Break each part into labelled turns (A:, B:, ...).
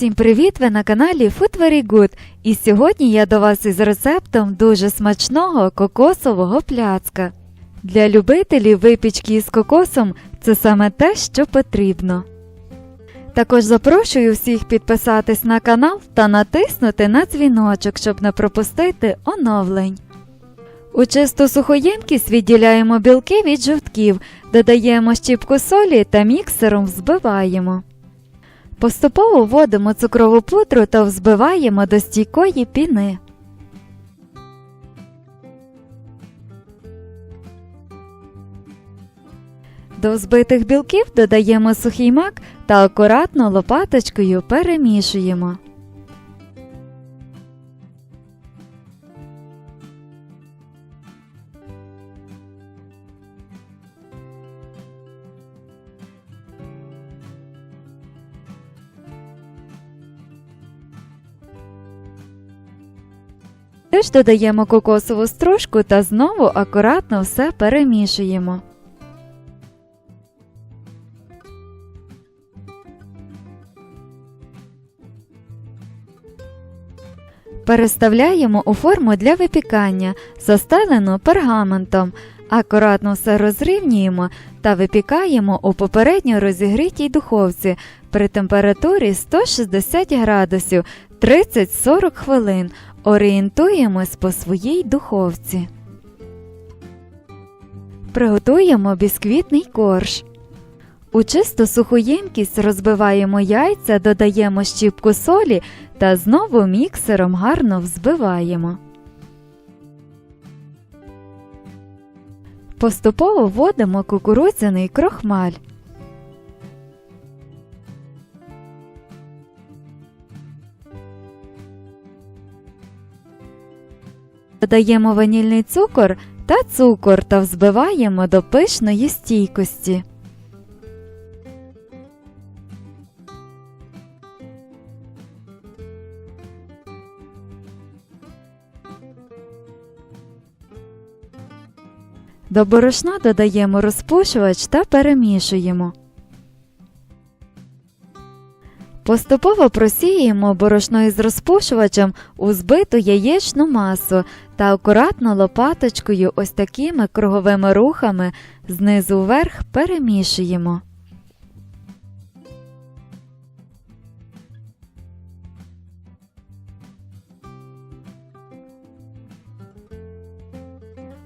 A: Всім привіт! Ви на каналі Food Very Good. І сьогодні я до вас із рецептом дуже смачного кокосового пляцка. Для любителів випічки із кокосом це саме те, що потрібно. Також запрошую всіх підписатись на канал та натиснути на дзвіночок, щоб не пропустити оновлень. У чисту сухоємкість відділяємо білки від жовтків, додаємо щіпку солі та міксером взбиваємо. Поступово вводимо цукрову пудру та взбиваємо до стійкої піни. До взбитих білків додаємо сухий мак та акуратно лопаточкою перемішуємо. Теж додаємо кокосову стружку та знову акуратно все перемішуємо. Переставляємо у форму для випікання, застелену пергаментом. Акуратно все розрівнюємо та випікаємо у попередньо розігрітій духовці при температурі 160 градусів 30-40 хвилин. Орієнтуємось по своїй духовці. Приготуємо бісквітний корж. У чисту суху ємкість розбиваємо яйця, додаємо щіпку солі та знову міксером гарно взбиваємо. Поступово вводимо кукурудзяний крохмаль. Додаємо ванільний цукор та цукор та взбиваємо до пишної стійкості. До борошна додаємо розпушувач та перемішуємо. Поступово просіємо борошно із розпушувачем у збиту яєчну масу та акуратно лопаточкою ось такими круговими рухами знизу вверх перемішуємо.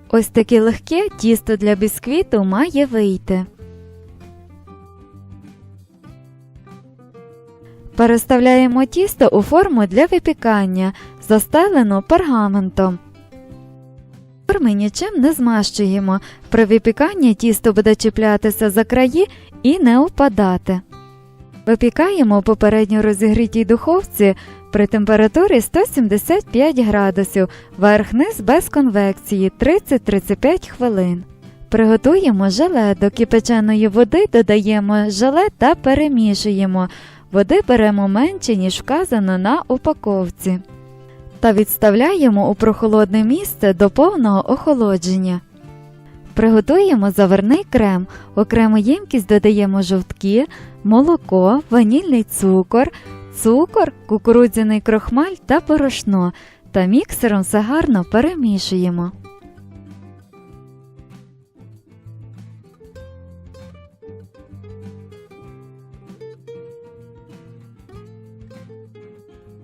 A: Ось таке легке тісто для бісквіту має вийти. Переставляємо тісто у форму для випікання, застелену пергаментом. Форми нічим не змащуємо. При випіканні тісто буде чіплятися за краї і не впадати. Випікаємо попередньо розігрітій духовці при температурі 175 градусів, верх-низ без конвекції 30-35 хвилин. Приготуємо желе до кипяченої води, додаємо желе та перемішуємо. Води беремо менше, ніж вказано на упаковці. Та відставляємо у прохолодне місце до повного охолодження. Приготуємо заварний крем. Окрему ємкість додаємо жовтки, молоко, ванільний цукор, цукор, кукурудзяний крохмаль та порошно та міксером все гарно перемішуємо.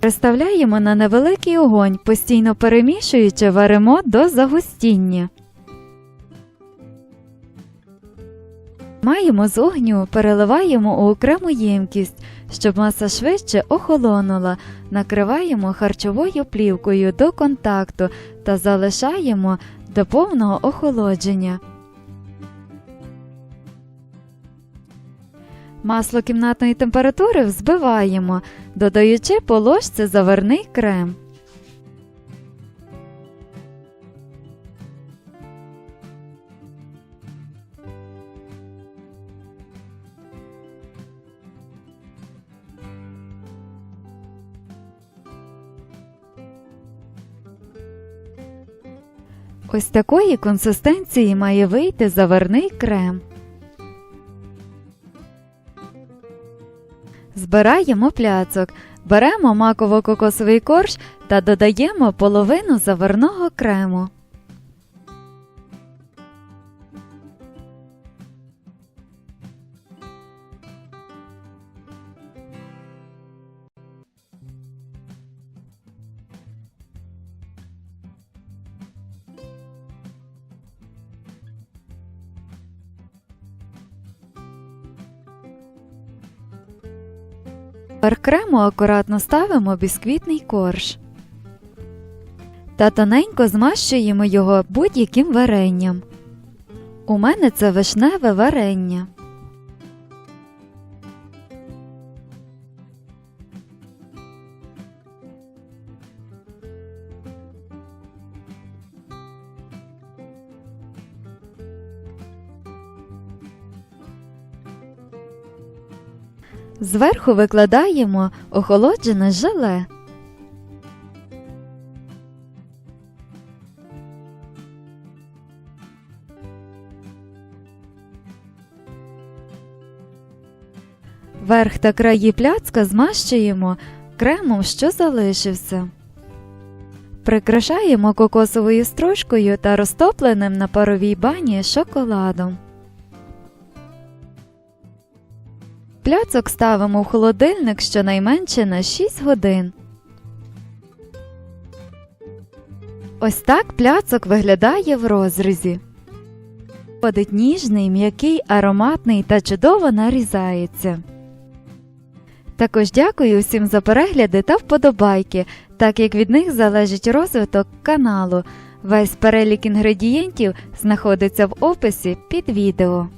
A: Переставляємо на невеликий огонь, постійно перемішуючи, варимо до загустіння. Маємо з огню, переливаємо у окрему ємкість, щоб маса швидше охолонула, накриваємо харчовою плівкою до контакту та залишаємо до повного охолодження. Масло кімнатної температури взбиваємо, додаючи по ложці заварний крем. Ось такої консистенції має вийти заварний крем. Збираємо пляцок, беремо маково-кокосовий корж та додаємо половину заварного крему. Пар крему акуратно ставимо бісквітний корж та тоненько змащуємо його будь-яким варенням. У мене це вишневе варення. Зверху викладаємо охолоджене желе. Верх та краї пляцка змащуємо кремом, що залишився. Прикрашаємо кокосовою стружкою та розтопленим на паровій бані шоколадом. Пляцок ставимо в холодильник щонайменше на 6 годин. Ось так пляцок виглядає в розрізі. Виходить ніжний, м'який, ароматний та чудово нарізається. Також дякую всім за перегляди та вподобайки, так як від них залежить розвиток каналу. Весь перелік інгредієнтів знаходиться в описі під відео.